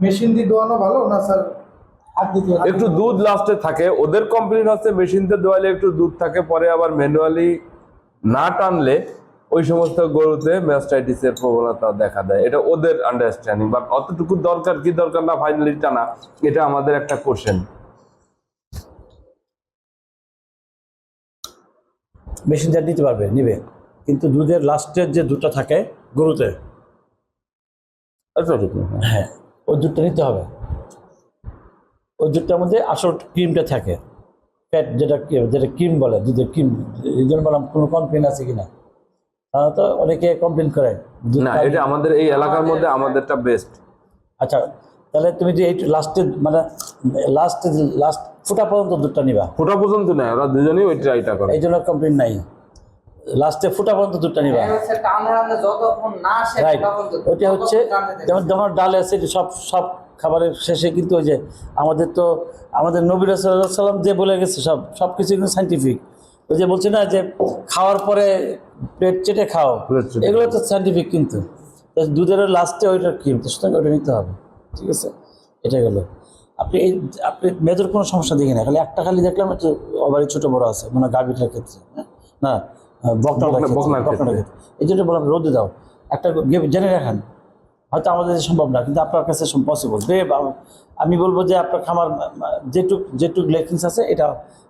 Machine দিয়ে দোয়ানো ভালো? না স্যার একটু দুধ লাস্টে থাকে। ওদের কমপ্লেন হচ্ছে মেশিনতে দোয়ালে একটু দুধ থাকে পরে আবার ম্যানুয়ালি না টানলে ওই সমস্ত গরুতে ম্যাস্টাইটিসের প্রবণতা দেখা দেয়। এটা ওদের আন্ডারস্ট্যান্ডিং বাট অতটুকু দরকার কি দরকার না ফাইনালি টানা এটা আমাদের একটা কোশ্চেন মেশিনটা নিতে পারবে নিবে। কিন্তু দুধের লাস্টের যে দুধটা থাকে গরুতে এতটুকু হ্যাঁ। ওই দুধটা নিতে হবে। ওই দুধটার মধ্যে আসল ক্রিমটা থাকে। ফ্যাট যেটা যেটা ক্রিম বলে দুধের ক্রিম। এই জন্য বললাম কোনো কমপ্লেন আছে কি না কিনা সাধারণত অনেকে কমপ্লেন করে। না এটা আমাদের এই এলাকার মধ্যে আমাদেরটা বেস্ট আচ্ছা তাহলে তুমি যে এই লাস্টে মানে লাস্ট লাস্ট ফুটা পর্যন্ত দুধটা নিবা। ফোটা পর্যন্ত নেয় ওরা দুজনেই ওই ট্রাইটা করে। এই জন্য কমপ্লেন নাই। লাস্টে ফুটা পর্যন্ত দুধটা নিবা। না রাইট ওইটা হচ্ছে। যেমন যেমন ডাল আছে সব সব খাবারের শেষে কিন্তু ওই যে আমাদের তো আমাদের নবী সাল্লাম যে বলে গেছে সব সব কিছু কিন্তু সাইন্টিফিক ওই যে বলছে না যে খাওয়ার পরে পেট চেটে খাও এগুলো তো সাইন্টিফিক কিন্তু। দুধের লাস্টে ওইটা ক্রিম তো সুতরাং ওইটা নিতে হবে। ঠিক আছে? এটা গেল। আপনি এই আপনি মেজর কোনো সমস্যা দেখি না খালি একটা খালি দেখলাম একটু অবারই ছোটো বড় আছে মানে গাভীটার ক্ষেত্রে হ্যাঁ? না বকনার ক্ষেত্রে। ক্ষেত্রে। এই জন্য বললাম রোদে দাও একটা জেনে রাখেন হয়তো আমাদের সম্ভব না কিন্তু আপনার কাছে পসিবল আমি বলব যে আপনার খামার যেটুক যেটুক লেকিংস আছে এটা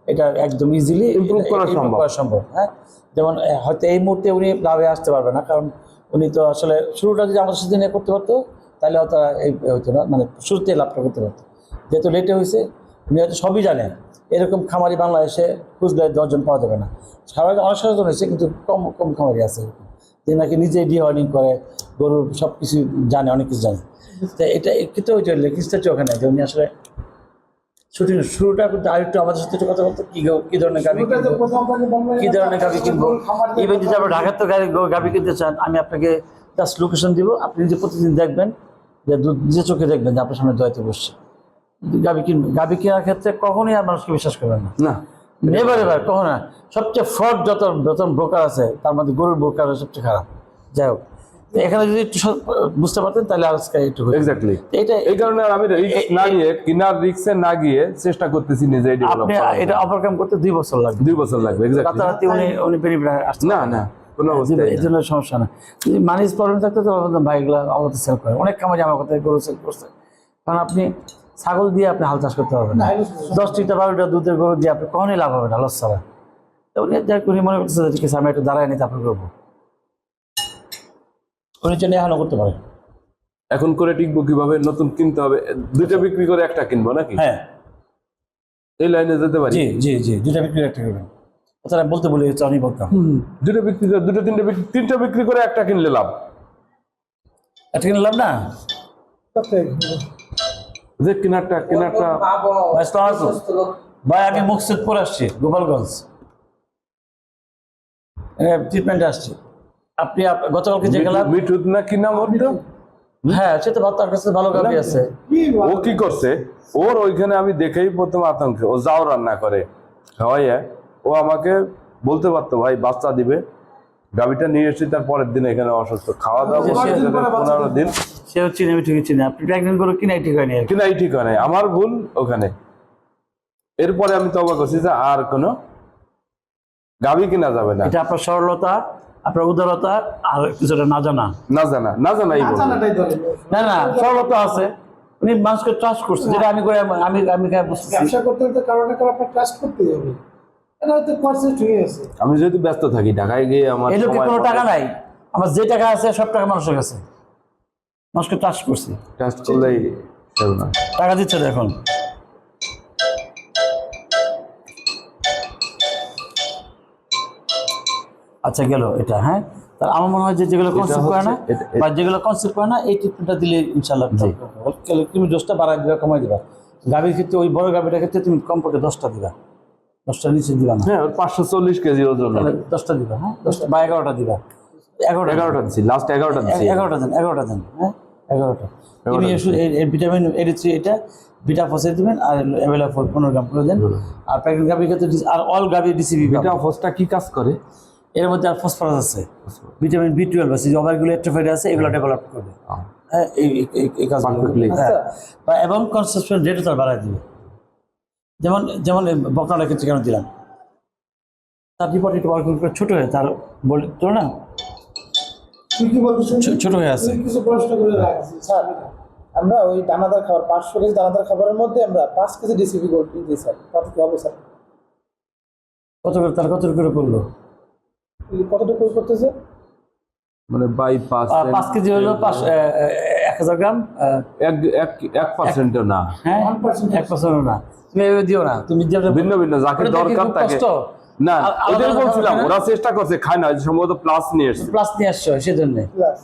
এটা একদম ইজিলি করা সম্ভব। সম্ভব হ্যাঁ যেমন হয়তো এই মুহূর্তে উনি লাভে আসতে পারবে না কারণ উনি তো আসলে শুরুটা যদি আমাদের সাথে নিয়ে করতে পারতো তাহলে হয়তো এই হতো না মানে শুরুতে লাভটা করতে পারতো যেহেতু লেটে হয়েছে উনি হয়তো সবই জানেন। এরকম খামারি বাংলাদেশে খুঁজলে দশজন পাওয়া যাবে না। খামারি অনেক সচেতন হয়েছে কিন্তু কম কম খামারি আছে। যে নাকি নিজে ডিওয়ার্নিং করে গরুর সব কিছু জানে অনেক কিছু জানে। তো এটা কিন্তু ওই যে লেখিসটা হচ্ছে ওখানে যে উনি আসলে শুটিং শুরুটা কিন্তু আরেকটু আমাদের সাথে একটু কথা বলতো কি কি ধরনের গাভি কি ধরনের গাভি কিনবো? ইভেন যদি আপনার ঢাকার তো গাড়ি গাভি কিনতে চান আমি আপনাকে জাস্ট লোকেশন দিব আপনি নিজে প্রতিদিন দেখবেন যে দুধ নিজে চোখে দেখবেন যে আপনার সামনে দোয়াইতে বসছে। গাভি কিনবেন গাভি কেনার ক্ষেত্রে কখনোই আর মানুষকে বিশ্বাস করবেন না। না। নেভার এভার কখনো না। সবচেয়ে ফ্রড যত যত ব্রোকার আছে তার মধ্যে গরুর ব্রোকার সবচেয়ে খারাপ। যাই হোক এখানে যদি একটু বুঝতে পারতেন তাহলে আজকে একটু এক্স্যাক্টলি এটা এই কারণে আমি না গিয়ে কিনার রিক্সে না গিয়ে চেষ্টা করতেছি আপনি এটা ওভারকাম করতে দুই বছর লাগবে। দুই বছর লাগবে এক্স্যাক্টলি রাতারাতি উনি উনি বেনিফিট আসতে না না। কোনো এই জন্য সমস্যা না। যদি মানিজ প্রবলেম থাকতো তো ভাইগুলো আমাদের সেল করে। অনেক কামাই আমার কথা গরু সেল করছে। কারণ আপনি ছাগল দিয়ে আপনি হাল চাষ করতে পারবেন না। দশ লিটার বারো লিটার দুধের গরু দিয়ে আপনি কখনই লাভ হবে না লস ছাড়া তো উনি উনি মনে করতেছে ঠিক আছে আমি একটু দাঁড়ায় নিই তারপর করব। উনি জন্য এখনও করতে পারে। এখন করে টিকবো কীভাবে? নতুন কিনতে হবে। দুইটা বিক্রি করে একটা কিনবো নাকি? হ্যাঁ। এই লাইনে যেতে পারি। জি জি জি দুটা বিক্রি একটা করবেন তারা বলতে বলি হচ্ছে আমি বলতাম দুটো বিক্রি করে দুটো তিনটে বিক্রি তিনটা বিক্রি করে একটা কিনলে লাভ। একটা কিনলাম না? যে কিনারটা কিনারটা ভাই, আমি মুকসিদপুর আসছি গোপালগঞ্জ। ট্রিটমেন্টে আসছি। আপনি গতকালকে যে গেলাম মিঠুত না কি নাম হ্যাঁ সে তো তার কাছে ভালো আছে। ও কি করছে? ওর ওইখানে আমি দেখেই প্রথম আতঙ্কে। ও যাও রান্না করে খাওয়াইয়া। ও আমাকে বলতে পারতো ভাই বাচ্চা দিবে। গাভিটা নিয়ে এসেছি তার পরের দিন এখানে অসুস্থ। খাওয়া দাওয়া গেলে পনেরো দিন সেও চিনি আমি ঠিকই চিনি। আপনি প্রেগনেন্ট করে কিনাই ঠিক হয়নি আর কি। কিনা ঠিক হয় নাই। আমার ভুল ওখানে। এরপরে আমি তবা করছি যে আর কোনো গাভি কিনা যাবে না। এটা আপনার সরলতা আপনার উদারতা আর কিছুটা না জানা। না জানা না জানাই বলব জানাটাই ধরে। না না সরলতা আছে। উনি মানুষকে ট্রাস্ট করছে যেটা আমি করে আমি আমি বুঝতেছি। ব্যবসা করতে হলে তো কারও না কারও আপনার ট্রাস্ট করতেই হবে। এটা হয়তো কনসেপ্ট হয়ে গেছে আমি যেহেতু ব্যস্ত থাকি ঢাকায় গিয়ে আমার এই লোকের সময় কোনো পাই। টাকা নাই? আমার যে টাকা আছে সব টাকা মানুষের কাছে। মানুষকে ট্রাস্ট করছি। ট্রাস্ট করলেই না। টাকা দিচ্ছে তো এখন। আচ্ছা গেল এটা হ্যাঁ? তার আমার মনে হয় যে যেগুলো কনসেপ্ট করে না বা যেগুলো কনসেপ্ট করে না এই ট্রিটমেন্টটা দিলে ইনশাল্লাহ তাহলে তুমি দশটা বাড়াই দিবা কমাই দিবা। গাভীর ক্ষেত্রে ওই বড় গাভীটার ক্ষেত্রে তুমি কমপক্ষে দশটা দিবা। দশটা নিচে দিবা না। হ্যাঁ পাঁচশো চল্লিশ কেজি ওজন দশটা দিবা হ্যাঁ? দশটা বা এগারোটা দিবা। এগারোটা এগারোটা দিচ্ছি লাস্ট এগারোটা দিচ্ছি এগারোটা দেন এগারোটা দেন হ্যাঁ? এগারোটা। ওষুধ ভিটামিন থ্রি এটা বিটা ফসে দিবেন আর অ্যাভেলেবল পনেরো গ্রাম করে দেন। আর প্যাকেট গাভীর ক্ষেত্রে আর অল গাভী ডিসিবি এটা ফসটা কি কাজ করে? এর মধ্যে আর ফসফরাস আছে। ভিটামিন বি টুয়েলভ আছে যে ওভারগুলো এট্রোফাইড আছে এগুলো ডেভেলপ করবে হ্যাঁ এই কাজগুলো হ্যাঁ বা এবং কনসেপশন রেটও তার বাড়ায় দিবে। যেমন যেমন বকনাটা ক্ষেত্রে কেন দিলাম? তার রিপোর্ট একটু ছোট হয়ে তার বলি তো না ছোট হয়ে আছে। কিছু প্রশ্ন করে রাখছি। স্যার আমরা ওই দানাদার খাবার পাঁচশো কেজি দানাদার খাবারের মধ্যে আমরা পাঁচ কেজি ডিসিপি গোল্ড দিই স্যার। তাতে কি হবে স্যার? কত করে তার কত করে করল কতটুকু করতেছে মানে বাই পাঁচ পাঁচ কেজি হলো পাঁচ আহ, এক হাজার গ্রাম আহ, এক এক এক পার্সেন্টও না। হ্যাঁ 1% এক পার্সেন্ট না। তুমি এভাবে দিও না তুমি যে ভিন্ন ভিন্ন যাকে দরকার তাকে। না আলাদা বলছিলাম ওরা চেষ্টা করছে খায় না সম্ভবত প্লাস নিয়ে এসছে। প্লাস নিয়ে আসছো সেজন্য। প্লাস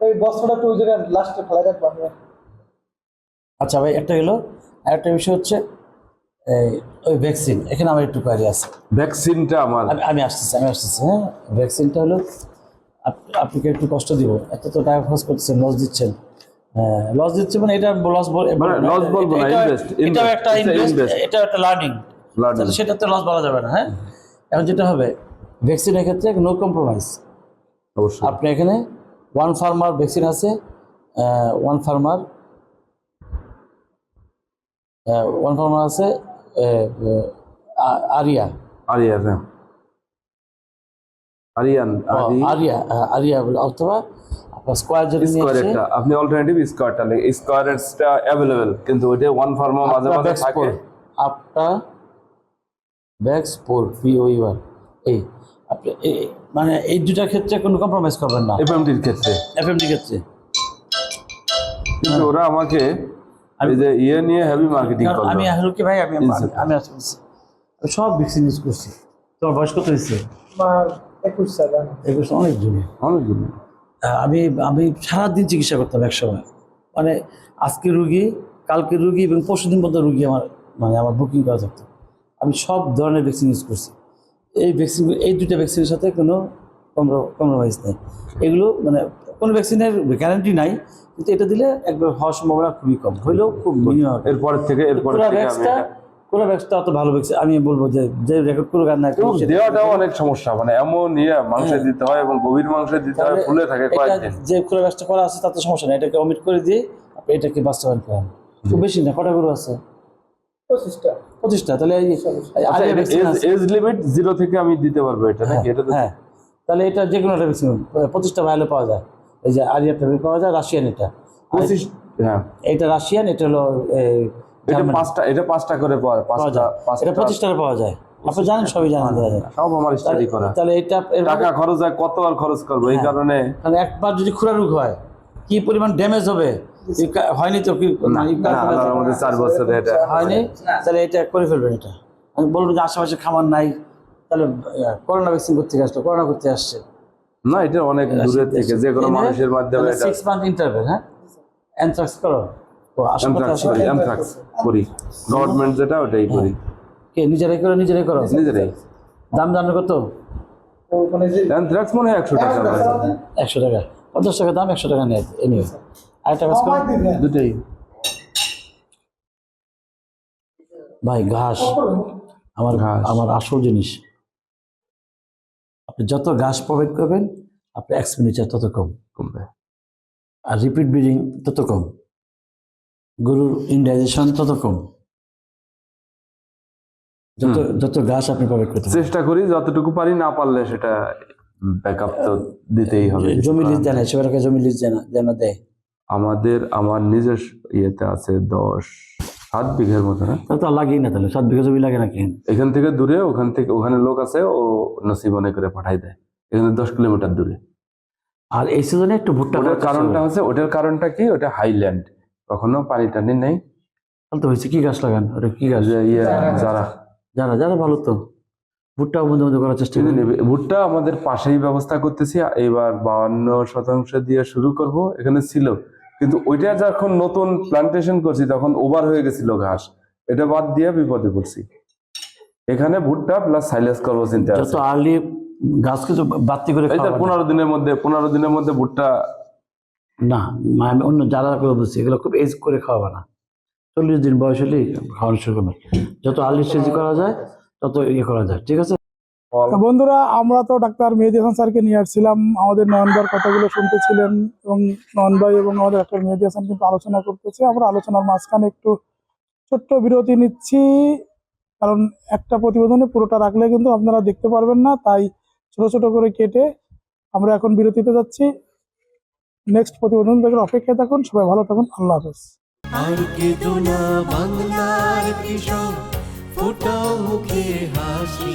ওই বস্তাটা একটু ওই জায়গায় লাস্টে ফেলা রাখব আমি আচ্ছা ভাই একটা আর একটা বিষয় হচ্ছে ওই ভ্যাকসিন এখানে আমার একটু কোয়ারি আছে। ভ্যাকসিনটা আমার। আমি আসতেছি আমি আসতেছি হ্যাঁ? ভ্যাকসিনটা হলো আপ- আপনাকে একটু কষ্ট দিব এত তো টাকা খরচ করতেছেন লস দিচ্ছেন। লস দিচ্ছে মানে এটা লস মানে loss বলব না, এটাও একটা ইনভেস্ট. এটাও একটা লার্নিং সেটা তো লস বলা যাবে না হ্যাঁ? এখন যেটা হবে ভ্যাকসিনের ক্ষেত্রে নো কম্প্রোমাইজ অবশ্যই। আপনি এখানে ওয়ান ফার্মার ভ্যাকসিন আছে ওয়ান ফার্মার ওয়ান ফার্মার আছে আরিয়া। হ্যাঁ। আরিয়ান আরিয়া হ্যাঁ, আরিয়া বলে অথবা আপনার স্কোয়ার যদি নিয়ে স্কোয়ার আসে, একটা আপনি অল্টারনেটিভ স্কোয়ারটা লাগে স্কোয়ারটা অ্যাভেলেবেল কিন্তু ওইটা ওয়ান ফার্মা মাঝে মাঝে থাকে। ফোর আপনার ব্যাক্স ফোর পিওইওয়ার এই আপনি মানে এই দুটার ক্ষেত্রে কোনো কম্প্রোমাইজ করবেন না। এফএমডির ক্ষেত্রে। এফএমডি ক্ষেত্রে। কিন্তু ওরা আমাকে এই যে ইয়ে নিয়ে হেভি মার্কেটিং কারণ করল। আমি আসলে কি ভাই আমি আমি- সব ভ্যাকসিন ইউজ করছি। তোমার বয়স কত হয়েছে? আমার একুশ স্যার জানো। অনেক অনেকগুলো আমি আমি সারাদিন চিকিৎসা করতাম এক সময়। মানে আজকে রুগী কালকে রুগী এবং পরশু দিন পর্যন্ত রুগী আমার মানে আমার বুকিং করা থাকতো। আমি সব ধরনের ভ্যাকসিন ইউজ করছি। এই ভ্যাকসিন এই দুটো ভ্যাকসিনের সাথে কোনো কম্প্রোমাইজ নেই। এগুলো মানে কোনো ভ্যাকসিনের গ্যারান্টি নাই কিন্তু এটা দিলে একবার হওয়ার সম্ভাবনা খুবই কম হইলেও খুব মিনিমাম এরপরের থেকে আমি কোরাভ্যাক্সটা অত ভালো ভ্যাকসিন আমি বলব যে যে রেকর্ড করুক আর না দেওয়াটাও অনেক সমস্যা মানে এমন ইয়ে মাংসে দিতে হয় এবং গভীর মাংসে দিতে হয় ফুলে থাকে কয়েকদিন। যে কোরাভ্যাক্সটা করা আছে তাতে সমস্যা নেই এটাকে অমিট করে দিয়ে এটাকে বাস্তবায়ন করেন। খুব বেশি না কটা গরু আছে? পঁচিশটা। পঁচিশটা তাহলে আচ্ছা আছে। এজ লিমিট জিরো থেকে আমি দিতে পারব এটা নাকি? এটা হ্যাঁ। তাহলে এটা যে কোনো একটা ভ্যাকসিন পঁচিশটা ভাইলে পাওয়া যায়। এই যে আরিয়া ট্যাবলেট পাওয়া যায় রাশিয়ান এটা। পঁচিশ হ্যাঁ। এটা রাশিয়ান এটা হলো এটা পাঁচটা এটা পাঁচটা করে পাওয়া পাওয়া যায়। পাঁচটা এটা পঁচিশ টাকা পাওয়া যায়। আপনি জানেন সবই জানেন যায়। সব আমার স্টাডি করা। তাহলে এটা টাকা খরচ হয় কত আর খরচ করব? এই কারণে মানে একবার যদি খুরা রোগ হয় কি পরিমাণ ড্যামেজ হবে? হয়নি তো কি? না এই না, calculate- আল্লাহর মধ্যে চার বছরে এটা হয়নি? তাহলে এটা করে ফেলবেন এটা। আমি বলব যে আশেপাশে খামার নাই। তাহলে করোনা ভ্যাকসিন করতে আসলো। করোনা করতে আসছে। না এটা অনেক দূরের থেকে যে কোনো মানুষের মাধ্যমে এটা মান্থ ইন্টারভেল হ্যাঁ? অ্যানথ্রাক্স করো। আশেপাশে করি অ্যামথ্রাক্স করি। গভর্নমেন্ট যেটা ওটাই করি। কে নিজেরাই করো নিজেরাই করো? নিজেরাই। দাম জানো কত? তো মানে মনে হয় একশো টাকা। ভাই। একশো টাকা। পঞ্চাশ টাকা দাম একশো টাকা নেয় এ নিয়ে আরেকটা কাজ করো। দুটাই। ভাই ঘাস। আমার ঘাস। আমার আসল জিনিস। আপনি যত ঘাস প্রোভাইড করবেন আপনার এক্সপেন্ডিচার তত কম। কমবে। আর রিপিট ব্রিডিং তত কম। গরুর ইন্ডাইজেশন তত কম। যত যত ঘাস আপনি প্রোভাইড করতে পারেন। চেষ্টা করি যতটুকু পারি না পারলে সেটা ব্যাকআপ তো দিতেই হবে জমি লিজ দেয় না সেবারকে জমি লিজ দেয় না দেয় না দেয়। আমাদের আমার নিজের ইয়েতে আছে দশ সাত বিঘের মতো না তাহলে তো লাগেই না তাহলে সাত বিঘা জমি লাগে না কেন এখান থেকে দূরে ওখান থেকে ওখানে লোক আছে ও নসিবনে করে পাঠাই দেয়। এখানে দশ কিলোমিটার দূরে। আর এই সিজনে একটু ভুট্টা ওটার কারণটা। হচ্ছে ওটার কারণটা কি? ওটা হাইল্যান্ড কখনো পানি টানি নেই। তাহলে তো হয়েছে কি গাছ লাগান? ওটা কি গাছ? ইয়ে যারা যারা যারা ভালো তো। ভুট্টাও মধ্যে মধ্যে করার চেষ্টা নেবে। ভুট্টা আমাদের পাশেই ব্যবস্থা করতেছি এবার বাউান্ন শতাংশ দিয়ে শুরু করব। এখানে ছিল কিন্তু ওইটা যখন নতুন প্লান্টেশন করছি তখন ওভার হয়ে গেছিল ঘাস। এটা বাদ দিয়ে বিপদে পড়ছি। এখানে ভুট্টা প্লাস সাইলেস করব চিন্তা যত আর্লি গাছকে তো বাতি করে এই পনেরো দিনের মধ্যে পনেরো দিনের মধ্যে ভুট্টা না আমি অন্য যারা করে বলছি এগুলো খুব এজ করে খাওয়াবে না। চল্লিশ দিন বয়স হলেই খাওয়ানো শুরু করবে। যত আর্লি স্টেজ করা যায় তত ইয়ে করা যায়। ঠিক আছে? বন্ধুরা আমরা তো ডাক্তার মেহেদি হাসান স্যারকে নিয়ে আসছিলাম। আমাদের নয়নবার কথাগুলো শুনতেছিলেন এবং নয়ন ভাই এবং আমাদের ডাক্তার মেহেদি হাসান কিন্তু আলোচনা করতেছে। আমরা আলোচনার মাঝখানে একটু ছোট্ট বিরতি নিচ্ছি কারণ একটা প্রতিবেদনে পুরোটা রাখলে কিন্তু আপনারা দেখতে পারবেন না তাই ছোট ছোট করে কেটে আমরা এখন বিরতিতে যাচ্ছি। নেক্সট প্রতিবেদন থেকে অপেক্ষায় থাকুন সবাই ভালো থাকুন আল্লাহ হাফেজ। আর কেঁদো না বাংলার ফোটাও মুখে হাসি।